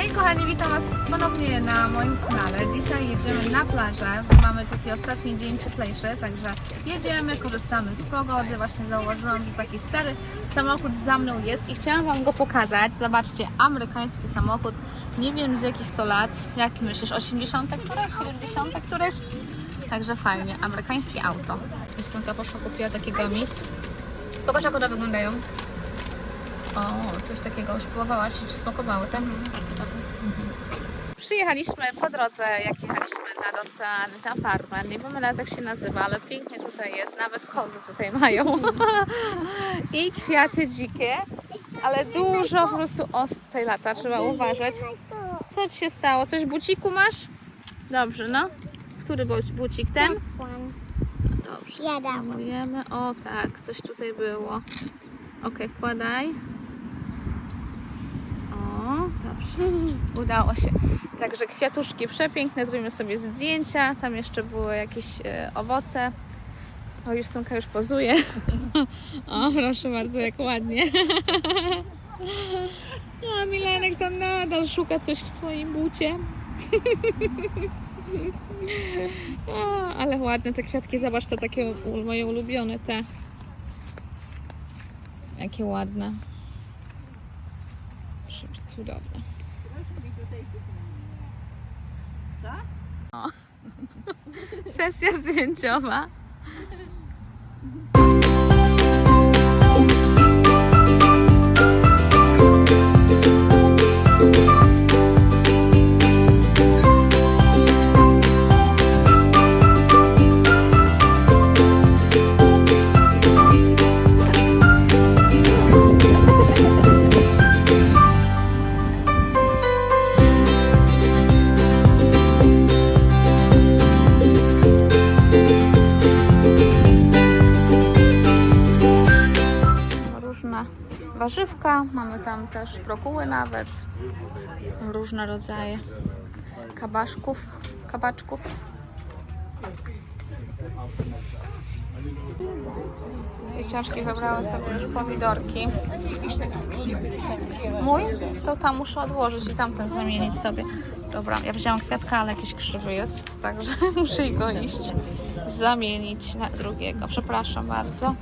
Hej kochani, witam Was ponownie na moim kanale. Dzisiaj jedziemy na plażę. Mamy taki ostatni dzień cieplejszy, także jedziemy, korzystamy z pogody. Właśnie zauważyłam, że taki stary samochód za mną jest i chciałam Wam go pokazać. Zobaczcie, amerykański samochód. Nie wiem z jakich to lat. Jak myślisz, 80 któreś, 70 któreś? Także fajnie, amerykańskie auto. Jestem poszła kupiła takie gamis. Pokaż jak one wyglądają. O, coś takiego i czy smakowały, tak? Przyjechaliśmy po drodze, jak jechaliśmy nad ocean, na farmę. Nie wiem nawet jak się nazywa, ale pięknie tutaj jest. Nawet kozy tutaj mają. I kwiaty dzikie, ale dużo po prostu os tutaj lata. Trzeba uważać. Co ci się stało? Coś buciku masz? Dobrze, no. Który buc- bucik? Ten? Dobrze, spróbujemy. O tak, coś tutaj było. Ok, wkładaj. Udało się. Także kwiatuszki przepiękne, zrobimy sobie zdjęcia. Tam jeszcze były jakieś e, owoce. O, Justynka już pozuje. O, proszę bardzo, jak ładnie. A Milanek tam nadal szuka coś w swoim bucie. O, ale ładne te kwiatki, zobacz, to takie u- moje ulubione te. Jakie ładne. Cudowne. Сейчас я сделаю, что warzywka. Mamy tam też brokuły nawet. Różne rodzaje kabaszków, kabaczków. Dzieciaczki wybrały sobie już pomidorki. Mój? To tam muszę odłożyć i tamten zamienić sobie. Dobra, ja wzięłam kwiatka, ale jakiś krzywy jest, także muszę go iść zamienić na drugiego. Przepraszam bardzo.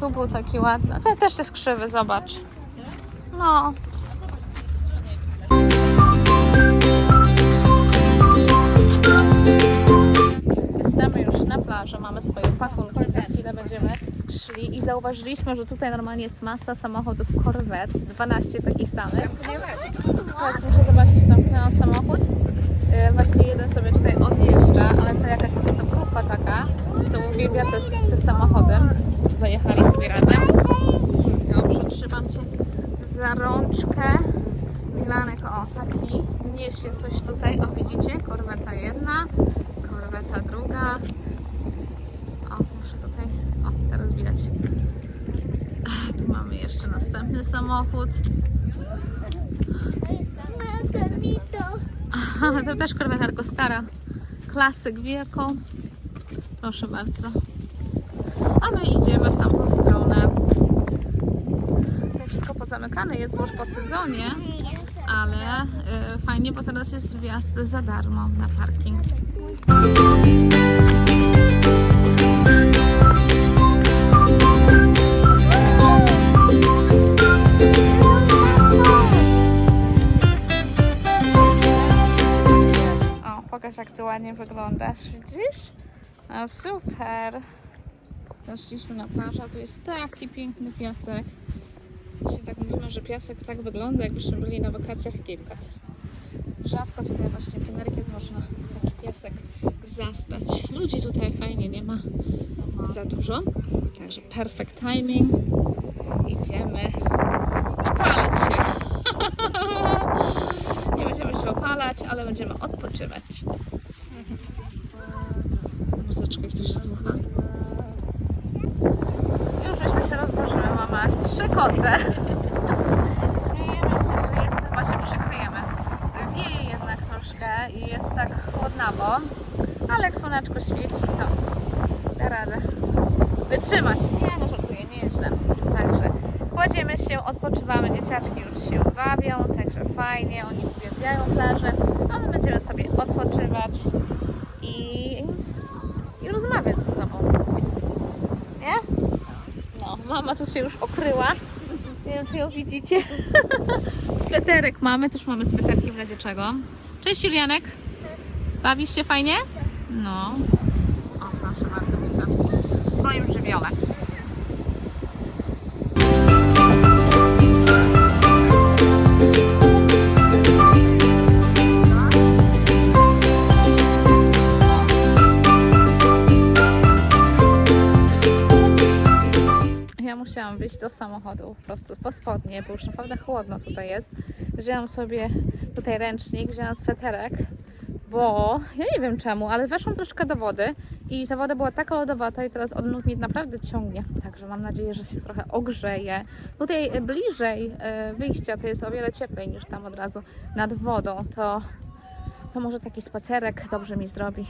Tu był taki ładny. Ten też jest krzywy, zobacz. No. Jesteśmy już na plaży, mamy swoje pakunki, za chwilę będziemy szli i zauważyliśmy, że tutaj normalnie jest masa samochodów Corvette, 12 takich samych. Teraz muszę zobaczyć, zamknęłam samochód. Yy, Właśnie jeden sobie tutaj odjeżdża, ale to jakaś po grupa taka, co uwielbia te, te samochody. Zajechali sobie razem. Dobrze, trzymam Cię za rączkę. Milanek, o, taki niesie coś tutaj. O, widzicie? Korweta jedna, korweta druga. O, muszę tutaj, o, teraz widać. Ach, Tu mamy jeszcze następny samochód. To też korweta, tylko stara. Klasyk wieku. Proszę bardzo. A my idziemy w tamtą stronę. Tutaj wszystko pozamykane jest, bo już po sezonie, ale y, fajnie, bo teraz jest wjazd za darmo na parking. O, pokaż jak ty ładnie wyglądasz, widzisz? No super. Weszliśmy na plażę, tu jest taki piękny piasek. Dzisiaj tak mówimy, że piasek tak wygląda, jakbyśmy byli na wakacjach Cod. Rzadko tutaj właśnie Connecticut można taki piasek zastać. Ludzi tutaj fajnie nie ma za dużo, także perfect timing. Idziemy opalać się. nie będziemy się opalać, ale będziemy odpoczywać. Muzyczkę ktoś słucha. Już żeśmy się rozłożyły, mama. Aż Trzy koce. Śmiejemy się, że jedne chyba się przykryjemy. Wieje jednak troszkę i jest tak chłodnawo, ale jak słoneczko świeci, to da radę wytrzymać. Nie, no żartuję, nie jest źle. Także kładziemy się, odpoczywamy, dzieciaczki już się bawią, także fajnie, oni uwielbiają plażę, a my będziemy sobie odpoczywać i rozmawiać ze sobą. Nie? No, mama tu się już okryła. Nie wiem, czy ją widzicie. Sweterek mamy, też mamy sweterki w razie czego. Cześć Julianek. Bawisz się fajnie? No. O, proszę bardzo, dzieciaczki. W swoim żywiole. Musiałam wyjść do samochodu po prostu po spodnie, bo już naprawdę chłodno tutaj jest. Wzięłam sobie tutaj ręcznik, wzięłam sweterek, bo ja nie wiem czemu, ale weszłam troszkę do wody i ta woda była taka lodowata i teraz od nóg mnie naprawdę ciągnie. Także mam nadzieję, że się trochę ogrzeje. Tutaj bliżej e, wyjścia to jest o wiele cieplej niż tam od razu nad wodą. To, to może taki spacerek dobrze mi zrobi.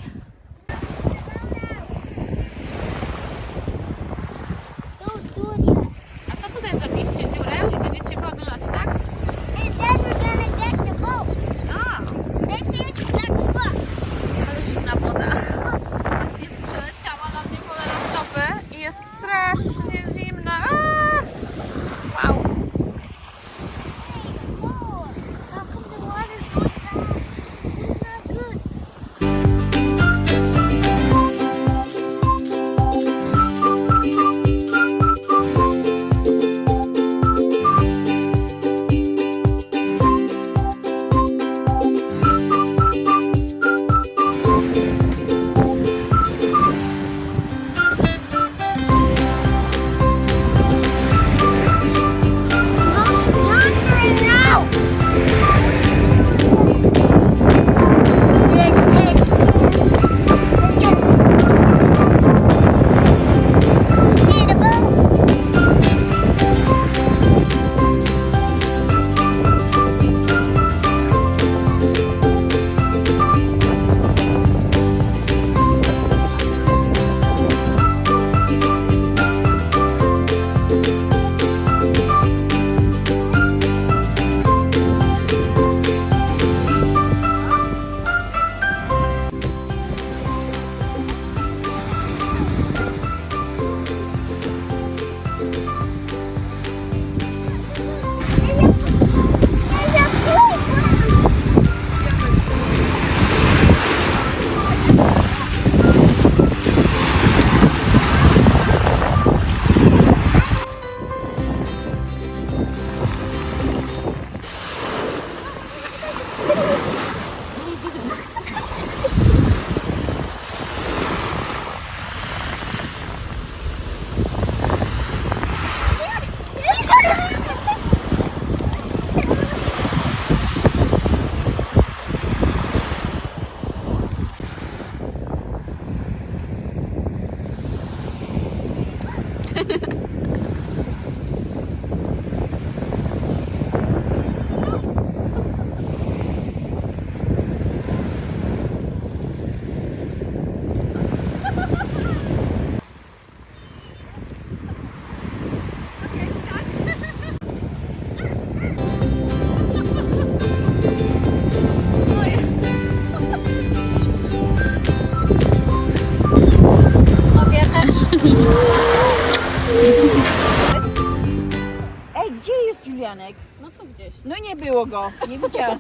Było go, nie widziałam.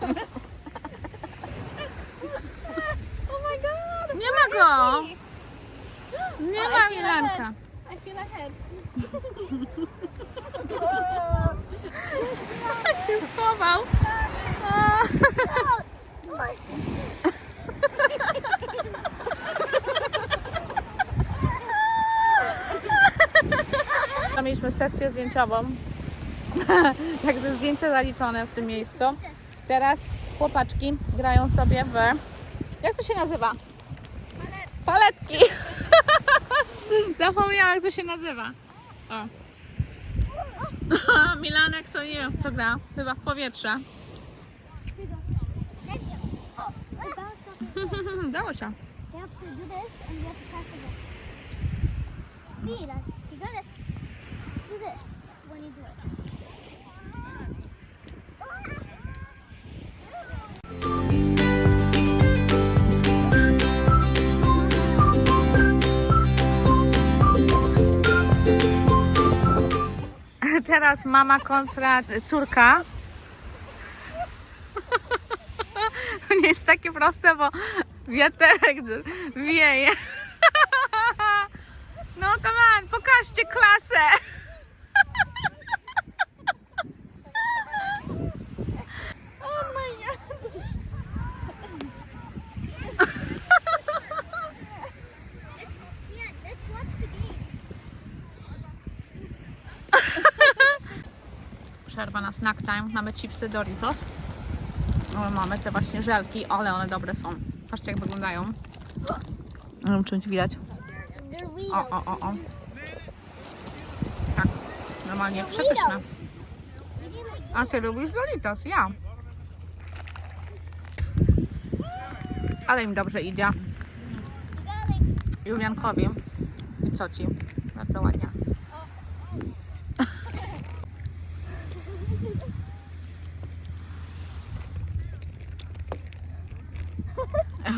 Nie ma go! Nie ma Milanka. I feel ahead. Jak się schował. A. Mieliśmy sesję zdjęciową, także zdjęcia zaliczone w tym miejscu. Teraz chłopaczki grają sobie w... Jak to się nazywa? Paletki. Zapomniałam, jak to się nazywa. O. Milanek to nie wiem, co gra. Chyba w powietrze. Dało się. You gotta do this teraz mama kontra córka. To nie jest takie proste, bo wiaterek wieje. No come on, pokażcie klasę. Snack time. Mamy chipsy Doritos. Mamy te właśnie żelki, ale one dobre są. Patrzcie jak wyglądają. Nie wiem czy będzie widać. O, o, o, o. Tak, normalnie przepyszne. A ty lubisz Doritos? Ja. Ale im dobrze idzie. Juliankowi i cioci. Bardzo ładnie.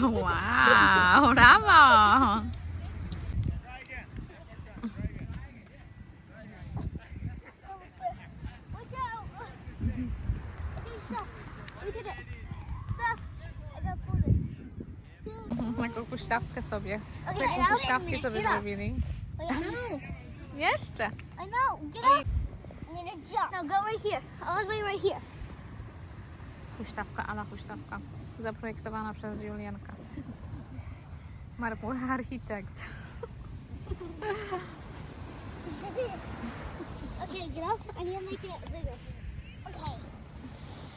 Wow, brawo! Watch out! Okay, stop. We did it. Stop. I gotta pull this. Taką huśtawkę sobie. Okay, Taką huśtawkę sobie zrobili. No. Jeszcze. I know. Get up. I'm gonna jump. Now go right here. All the way right here. Huśtawka, ala huśtawka. Zaprojektowana przez Julianka. Marmuła architekt. Okay, get up. I need to make it bigger. Okay.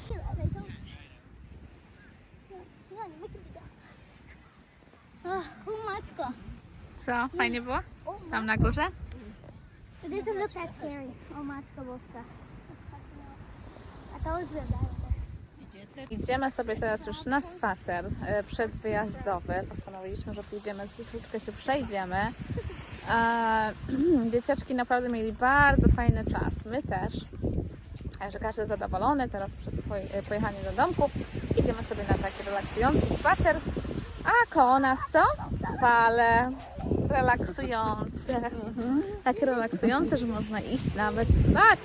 Here, okay, go. Come on, make it bigger. Ah, oh, matko. Co? Fajnie było? Tam na górze? Oh, matko boska. The bad. Idziemy sobie teraz już na spacer e, przedwyjazdowy. Postanowiliśmy, że pójdziemy, troszeczkę się przejdziemy. Dzieciaczki naprawdę mieli bardzo fajny czas. My też. Także każdy zadowolony. Teraz przed e, pojechaniem do domku idziemy sobie na taki relaksujący spacer. A koło nas co? Fale relaksujące. Tak relaksujące, że można iść nawet spać.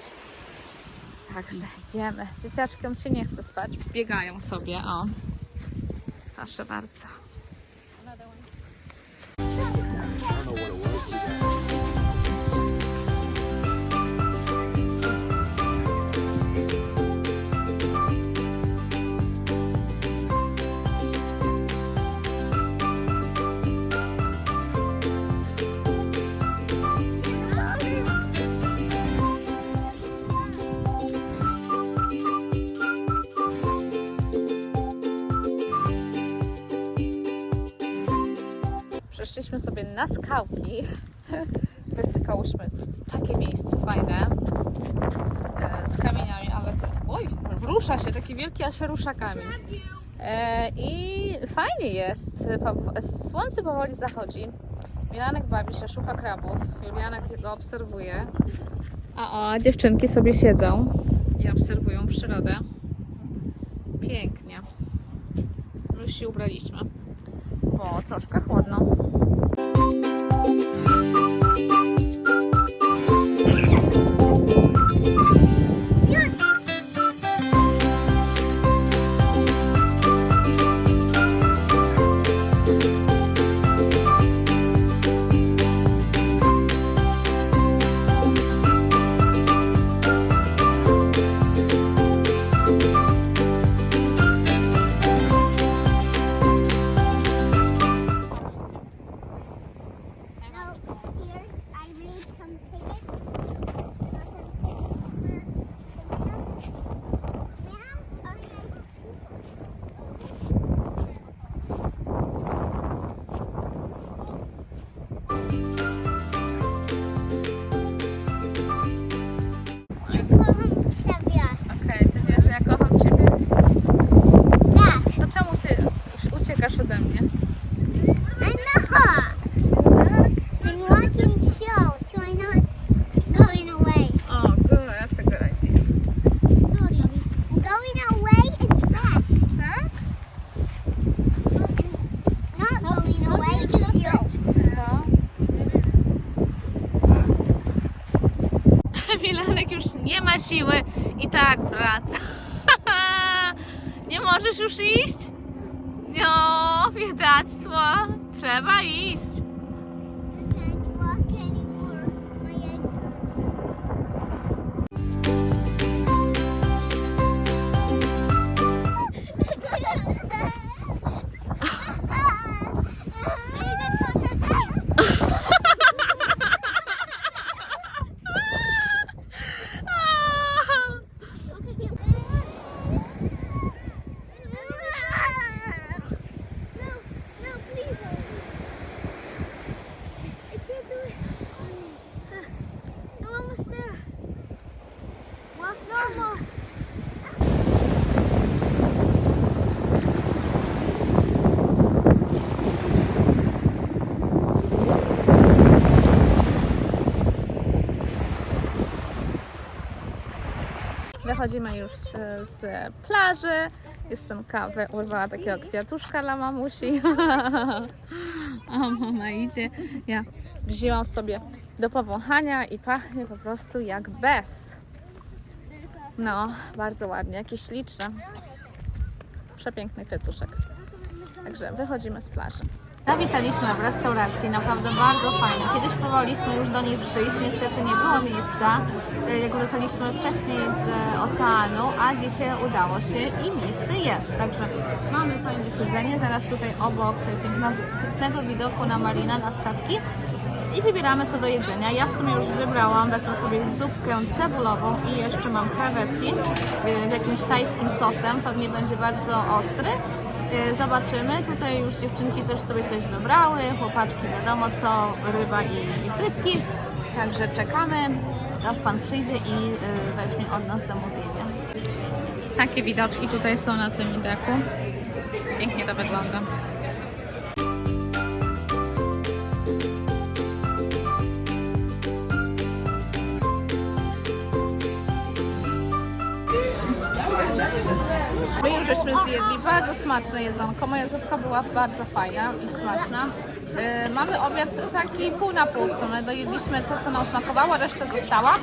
Także idziemy. Dzieciaczkom się nie chce spać. Biegają sobie, o. Proszę bardzo. Sobie na skałki. Wycykałyśmy takie miejsce fajne. e, Z kamieniami, ale to, oj, rusza się, taki wielki, a się rusza kamień. E, I fajnie jest. Słońce powoli zachodzi. Milanek bawi się, szuka krabów. Julianek go obserwuje. A o, dziewczynki sobie siedzą i obserwują przyrodę. Pięknie. Już się ubraliśmy, bo troszkę chłodno. większy ode mnie. I'm watching show, so I'm not going away. Oh, good. That's a good idea. Going away is fast. Tak? Not going away is show. No. Już nie ma siły i tak wraca. nie możesz już iść? Biedactwo. Trzeba iść. Wychodzimy już e, z plaży. Jestem kawę urwała takiego kwiatuszka dla mamusi. A mama idzie. Ja wzięłam sobie do powąchania i pachnie po prostu jak bez. No, bardzo ładnie, jakiś śliczny. Przepiękny kwiatuszek. Także wychodzimy z plaży. Zawitaliśmy w restauracji, naprawdę bardzo fajnie. Kiedyś próbowaliśmy już do niej przyjść, niestety nie było miejsca, y, jak wracaliśmy wcześniej z e, oceanu, a dzisiaj udało się i miejsce jest. Także mamy fajne siedzenie, zaraz tutaj obok pięknego, pięknego widoku na marinę, na statki i wybieramy co do jedzenia. Ja w sumie już wybrałam, wezmę sobie zupkę cebulową i jeszcze mam krewetki y, z jakimś tajskim sosem, pewnie będzie bardzo ostry. Y, Zobaczymy. Tutaj już dziewczynki też sobie coś dobrały, chłopaczki wiadomo co, ryba i, i frytki. Także czekamy, aż Pan przyjdzie i y, weźmie od nas zamówienie. Takie widoczki tutaj są na tym deku. Pięknie to wygląda. Zjedli bardzo smaczne jedzonko. Moja zupka była bardzo fajna i smaczna. Yy, mamy obiad taki pół na pół w. Dojedliśmy to, co nam smakowało, reszta została.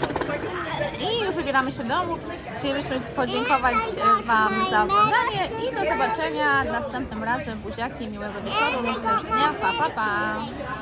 I już wybieramy się do domu. Chcielibyśmy podziękować e, Wam za oglądanie i do zobaczenia następnym razem. Buziaki, miłego wieczoru, również dnia. Pa, pa, pa.